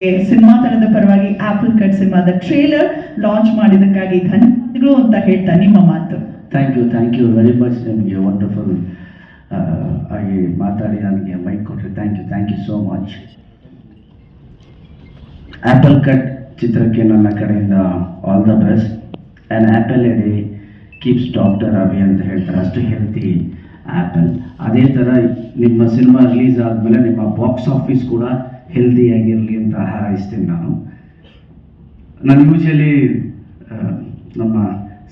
Cinema ತರದ ಪರವಾಗಿ apple cut ಸಿನಿಮಾದ ಟ್ರೇಲರ್ ಲಾಂಚ್ ಮಾಡಿದ್ದಕ್ಕಾಗಿ ಧನ್ಯವಾದಗಳು ಅಂತ ಹೇಳ್ತಾ ನಿಮ್ಮ ಮಾತು. Thank you thank you very much ನಿಮಗೆ ವಂಡರ್ಫುಲ್ ಆಗಿ ಮಾತಾಡಿ ನನಗೆ ಮೈಕ್ ಕೊಟ್ಟರೆ thank you thank you so much Apple Cut ಚಿತ್ರಕ್ಕೆ ನನ್ನ ಕಡೆಯಿಂದ all the best and apple a day keeps doctor away ಅಂತ ಹೇಳ್ತಾರೆ. ಅಷ್ಟು ಹೆಲ್ತಿ ಆ್ಯಪಲ್ ಅದೇ ಥರ ನಿಮ್ಮ ಸಿನಿಮಾ ರಿಲೀಸ್ ಆದಮೇಲೆ ನಿಮ್ಮ ಬಾಕ್ಸ್ ಆಫೀಸ್ ಕೂಡ ಹೆಲ್ದಿಯಾಗಿರಲಿ ಅಂತ ಹಾರೈಸ್ತೀನಿ ನಾನು. ನಾನು ಯೂಶಲಿ ನಮ್ಮ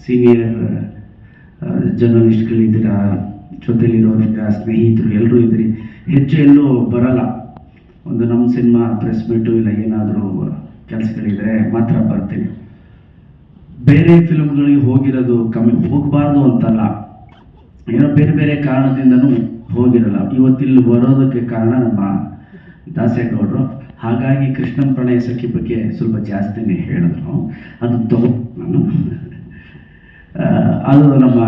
ಸೀನಿಯರ್ ಜರ್ನಲಿಸ್ಟ್ಗಳಿದ್ದೀರ ಜೊತೆಲಿರೋರಿದ್ದೀರ ಸ್ನೇಹಿತರು ಎಲ್ಲರೂ ಇದ್ರಿ. ಹೆಚ್ಚು ಎಲ್ಲೂ ಬರಲ್ಲ. ಒಂದು ನಮ್ಮ ಸಿನಿಮಾ ಪ್ರೆಸ್ ಮೀಟು ಇಲ್ಲ, ಏನಾದರೂ ಕೆಲಸಗಳಿದ್ರೆ ಮಾತ್ರ ಬರ್ತೀನಿ. ಬೇರೆ ಫಿಲ್ಮ್ಗಳಿಗೆ ಹೋಗಿರೋದು ಕಮ್ಮಿ, ಹೋಗಬಾರ್ದು ಅಂತಲ್ಲ. ಏನೋ ಬೇರೆ ಬೇರೆ ಕಾರಣದಿಂದನೂ ಹೋಗಿರಲ್ಲ. ಇವತ್ತಿಲ್ಲಿ ಬರೋದಕ್ಕೆ ಕಾರಣ ನಮ್ಮ ದಾಸೇಗೌಡರು ಹಾಗಾಗಿ ಕೃಷ್ಣನ್ ಪ್ರಣಯ ಸಖಿ ಬಗ್ಗೆ ಸ್ವಲ್ಪ ಜಾಸ್ತಿನೇ ಹೇಳಿದ್ರು. ಅದು ತಗೋ ನಾನು. ಅದು ನಮ್ಮ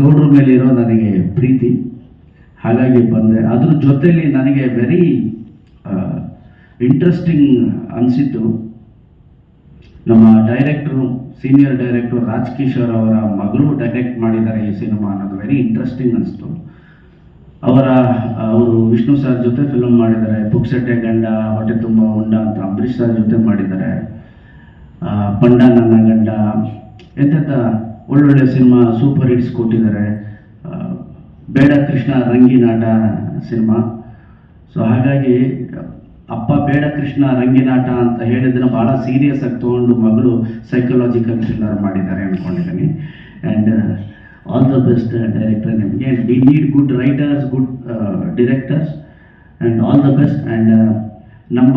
ಗೌಡ್ರ ಮೇಲೆ ಇರೋ ನನಗೆ ಪ್ರೀತಿ. ಹಾಗಾಗಿ ಬಂದೆ. ಅದ್ರ ಜೊತೆಯಲ್ಲಿ ನನಗೆ ವೆರಿ ಇಂಟ್ರೆಸ್ಟಿಂಗ್ ಅನಿಸಿದ್ದು ನಮ್ಮ director senior director Raj Kishore ಅವರ ಮಗಳು ಡೈರೆಕ್ಟ್ ಮಾಡಿದ್ದಾರೆ ಈ ಸಿನಿಮಾ ಅನ್ನೋದು ವೆರಿ ಇಂಟ್ರೆಸ್ಟಿಂಗ್ ಅನಿಸ್ತು ಅವರ ಅವರು ವಿಷ್ಣು ಸರ್ ಜೊತೆ ಫಿಲಮ್ ಮಾಡಿದ್ದಾರೆ. ಪುಕ್ಸಟ್ಟೆ ಗಂಡ, ಹೊಟ್ಟೆ ತುಂಬ ಉಂಡ ಅಂತ ಅಂಬರೀಷ್ ಸರ್ ಜೊತೆ ಮಾಡಿದ್ದಾರೆ. ಪಂಡ ನನ್ನ ಗಂಡ ಎಂತೆಂಥ ಒಳ್ಳೊಳ್ಳೆ ಸಿನಿಮಾ ಸೂಪರ್ ಹಿಟ್ಸ್ ಕೊಟ್ಟಿದ್ದಾರೆ. ಬೇಡ ಕೃಷ್ಣ ರಂಗಿನಾಟ ಸಿನಿಮಾ ಸೊ ಹಾಗಾಗಿ ಅಪ್ಪ ಬೇಡ ಕೃಷ್ಣ ರಂಗಿನಾಟ ಅಂತ ಹೇಳಿದ್ರೆ ಭಾಳ ಸೀರಿಯಸ್ ಆಗಿ ತೊಗೊಂಡು ಮಗಳು ಸೈಕಲಾಜಿಕಲ್ ಥ್ರಿಲ್ಲರ್ ಮಾಡಿದ್ದಾರೆ ಅಂದ್ಕೊಂಡಿದ್ದೀನಿ. And all the best director ನಿಮಗೆ we need good writers good directors and all the best and ನಮ್ಮ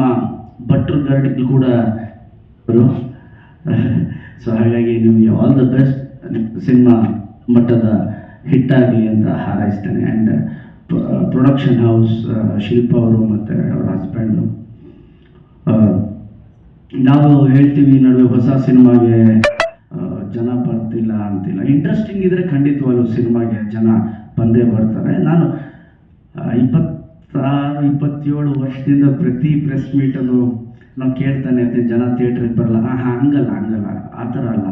ಭಟ್ರು ಗರ್ಡ್ಗಳು ಕೂಡ ಸೊ ಹಾಗಾಗಿ ನಿಮಗೆ ಆಲ್ ದ ಬೆಸ್ಟ್ ಸಿನಿಮಾ ಮಟ್ಟದ ಹಿಟ್ ಆಗಲಿ ಅಂತ ಹಾರೈಸ್ತೇನೆ. ಆ್ಯಂಡ್ ಪ್ರೊಡಕ್ಷನ್ ಹೌಸ್ ಶಿಲ್ಪ ಅವರು ಮತ್ತು ಅವ್ರ ಹಸ್ಬೆಂಡು ನಾವು ಹೇಳ್ತೀವಿ ನಡುವೆ ಹೊಸ ಸಿನಿಮಾಗೆ ಜನ ಬರ್ತಿಲ್ಲ ಅಂತಿಲ್ಲ. ಇಂಟ್ರೆಸ್ಟಿಂಗ್ ಇದ್ರೆ ಖಂಡಿತವಾಗ್ಲೂ ಸಿನಿಮಾಗೆ ಜನ ಬಂದೇ ಬರ್ತಾರೆ. ನಾನು ಇಪ್ಪತ್ತಾರು, ಇಪ್ಪತ್ತೇಳು ವರ್ಷದಿಂದ ಪ್ರತಿ ಪ್ರೆಸ್ ಮೀಟಲ್ಲೂ ನಾವು ಕೇಳ್ತಾನೆ ಇರ್ತೀವಿ ಜನ ಥಿಯೇಟ್ರಿಗೆ ಬರಲ್ಲ. ಹಾಂ ಹಂಗಲ್ಲ ಹಂಗಲ್ಲ, ಆ ಥರ ಅಲ್ಲ.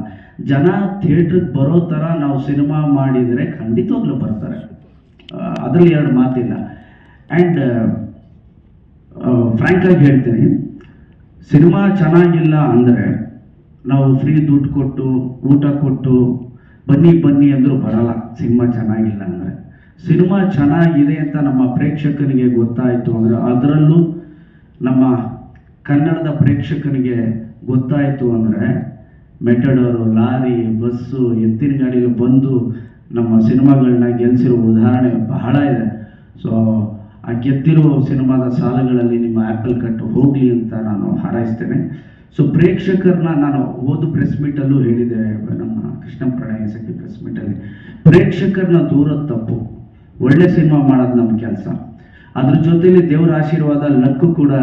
ಜನ ಥಿಯೇಟ್ರಿಗೆ ಬರೋ ಥರ ನಾವು ಸಿನಿಮಾ ಮಾಡಿದರೆ ಖಂಡಿತವಾಗ್ಲೂ ಬರ್ತಾರೆ. ಅದರಲ್ಲಿ ಎರಡು ಮಾತಿಲ್ಲ. ಆ್ಯಂಡ್ ಫ್ರ್ಯಾಂಕಾಗಿ ಹೇಳ್ತೀನಿ. ಸಿನಿಮಾ ಚೆನ್ನಾಗಿಲ್ಲ ಅಂದರೆ ನಾವು ಫ್ರೀ ದುಡ್ಡು ಕೊಟ್ಟು, ಊಟ ಕೊಟ್ಟು, ಬನ್ನಿ ಬನ್ನಿ ಅಂದರೂ ಬರಲ್ಲ. ಸಿನಿಮಾ ಚೆನ್ನಾಗಿಲ್ಲ ಅಂದರೆ. ಸಿನಿಮಾ ಚೆನ್ನಾಗಿದೆ ಅಂತ ನಮ್ಮ ಪ್ರೇಕ್ಷಕನಿಗೆ ಗೊತ್ತಾಯಿತು ಅಂದರೆ ಅದರಲ್ಲೂ ನಮ್ಮ ಕನ್ನಡದ ಪ್ರೇಕ್ಷಕನಿಗೆ ಗೊತ್ತಾಯಿತು ಅಂದರೆ ಮೆಟಡೋರು, ಲಾರಿ, ಬಸ್ಸು, ಎತ್ತಿನ ಗಾಡಿಯಲ್ಲಿ ಬಂದು ನಮ್ಮ ಸಿನಿಮಾಗಳನ್ನ ಗೆಲ್ಲಿಸಿರೋ ಉದಾಹರಣೆ ಬಹಳ ಇದೆ. ಸೊ ಆ ಗೆದ್ದಿರೋ ಸಿನಿಮಾದ ಸಾಲುಗಳಲ್ಲಿ ನಿಮ್ಮ ಆ್ಯಪಲ್ ಕಟ್ ಹೋಗಲಿ ಅಂತ ನಾನು ಹಾರೈಸ್ತೇನೆ. ಸೊ ಪ್ರೇಕ್ಷಕರನ್ನ ನಾನು ಓದು ಪ್ರೆಸ್ ಮೀಟಲ್ಲೂ ಹೇಳಿದೆ, ನಮ್ಮ ಕೃಷ್ಣ ಪ್ರಣಯ ಸಖಿ ಪ್ರೆಸ್ ಮೀಟಲ್ಲಿ. ಪ್ರೇಕ್ಷಕರನ್ನ ದೂರದ ತಪ್ಪು. ಒಳ್ಳೆ ಸಿನಿಮಾ ಮಾಡೋದು ನಮ್ಮ ಕೆಲಸ. ಅದ್ರ ಜೊತೆಲಿ ದೇವರ ಆಶೀರ್ವಾದ ಲಕ್ಕು ಕೂಡ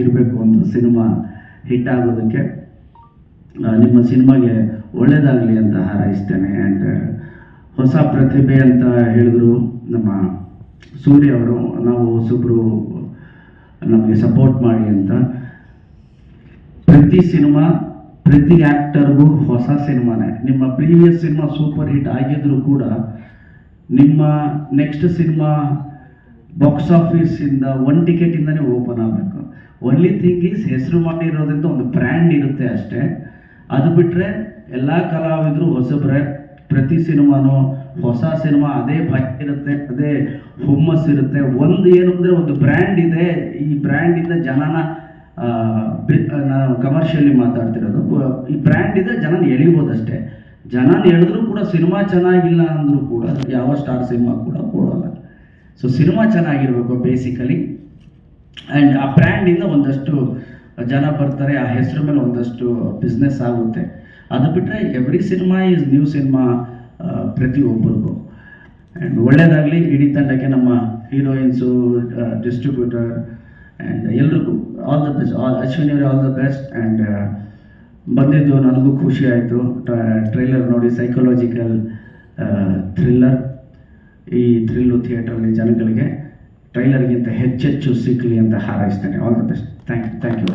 ಇರಬೇಕು ಒಂದು ಸಿನಿಮಾ ಹಿಟ್ ಆಗೋದಕ್ಕೆ. ನಿಮ್ಮ ಸಿನಿಮಾಗೆ ಒಳ್ಳೇದಾಗಲಿ ಅಂತ ಹಾರೈಸ್ತೇನೆ. ಆ್ಯಂಡ್ ಹೊಸ ಪ್ರತಿಭೆ ಅಂತ ಹೇಳಿದ್ರು ನಮ್ಮ ಸೂರ್ಯ ಅವರು, ನಾವು ಹೊಸಬ್ರು ನಮಗೆ ಸಪೋರ್ಟ್ ಮಾಡಿ ಅಂತ. ಪ್ರತಿ ಸಿನಿಮಾ, ಪ್ರತಿ ಆ್ಯಕ್ಟರ್ಗೂ ಹೊಸ ಸಿನಿಮಾನೇ. ನಿಮ್ಮ ಪ್ರೀವಿಯಸ್ ಸಿನಿಮಾ ಸೂಪರ್ ಹಿಟ್ ಆಗಿದ್ರು ಕೂಡ, ನಿಮ್ಮ ನೆಕ್ಸ್ಟ್ ಸಿನಿಮಾ ಬಾಕ್ಸ್ ಆಫೀಸಿಂದ ಒನ್ ಟಿಕೆಟಿಂದನೇ ಓಪನ್ ಆಗಬೇಕು. ಒನ್ಲಿ ಥಿಂಗ್ ಈಸ್ ಹೆಸರು ಮಾಡಿರೋದ್ರಿಂದ ಒಂದು ಬ್ರ್ಯಾಂಡ್ ಇರುತ್ತೆ ಅಷ್ಟೇ. ಅದು ಬಿಟ್ಟರೆ ಎಲ್ಲ ಕಲಾವಿದರು ಹೊಸಬ್ರೆ ಪ್ರತಿ ಸಿನಿಮಾನು ಹೊಸ ಸಿನಿಮಾ, ಅದೇ ಭಯ ಇರುತ್ತೆ, ಅದೇ ಹುಮ್ಮಸ್ಸಿರುತ್ತೆ ಒಂದು ಏನು ಅಂದರೆ ಒಂದು ಬ್ರ್ಯಾಂಡ್ ಇದೆ, ಈ ಬ್ರ್ಯಾಂಡಿಂದ ಜನನ ನಾನು ಕಮರ್ಷಿಯಲಿ ಮಾತಾಡ್ತಿರೋದು. ಈ ಬ್ರ್ಯಾಂಡ್ ಇದೆ ಜನನ ಎಳಿಬೋದಷ್ಟೇ. ಜನನ ಎಳೆದ್ರೂ ಕೂಡ ಸಿನಿಮಾ ಚೆನ್ನಾಗಿಲ್ಲ ಅಂದರೂ ಕೂಡ ಯಾವ ಸ್ಟಾರ್ ಸಿನಿಮಾ ಕೂಡ ಕೊಡೋಲ್ಲ ಸೊ ಸಿನಿಮಾ ಚೆನ್ನಾಗಿರಬೇಕು ಬೇಸಿಕಲಿ ಆ್ಯಂಡ್ ಆ ಬ್ರ್ಯಾಂಡಿಂದ ಒಂದಷ್ಟು ಜನ ಬರ್ತಾರೆ, ಆ ಹೆಸರು ಮೇಲೆ ಒಂದಷ್ಟು ಬಿಸ್ನೆಸ್ ಆಗುತ್ತೆ. ಅದು ಬಿಟ್ಟರೆ every cinema is new cinema ಪ್ರತಿಯೊಬ್ಬರಿಗೂ ಆ್ಯಂಡ್ ಒಳ್ಳೆಯದಾಗಲಿ ಇಡೀ ತಂಡಕ್ಕೆ ನಮ್ಮ ಹೀರೋಯಿನ್ಸು ಡಿಸ್ಟ್ರಿಬ್ಯೂಟರ್ ಆ್ಯಂಡ್ ಎಲ್ರಿಗೂ all the best all Ashwini ಅವರೇ ಆಲ್ ದ ಬೆಸ್ಟ್ ಆ್ಯಂಡ್ ಬಂದಿದ್ದು ನನಗೂ ಖುಷಿ ಆಯಿತು. ಟ್ರೈಲರ್ ನೋಡಿ ಸೈಕಲಾಜಿಕಲ್ ಥ್ರಿಲ್ಲರ್ ಈ ಥ್ರಿಲ್ಲು ಥಿಯೇಟ್ರಲ್ಲಿ ಜನಗಳಿಗೆ ಟ್ರೈಲರ್ಗಿಂತ ಹೆಚ್ಚೆಚ್ಚು ಸಿಕ್ಕಲಿ ಅಂತ ಹಾರೈಸ್ತೇನೆ. All the best thank thank you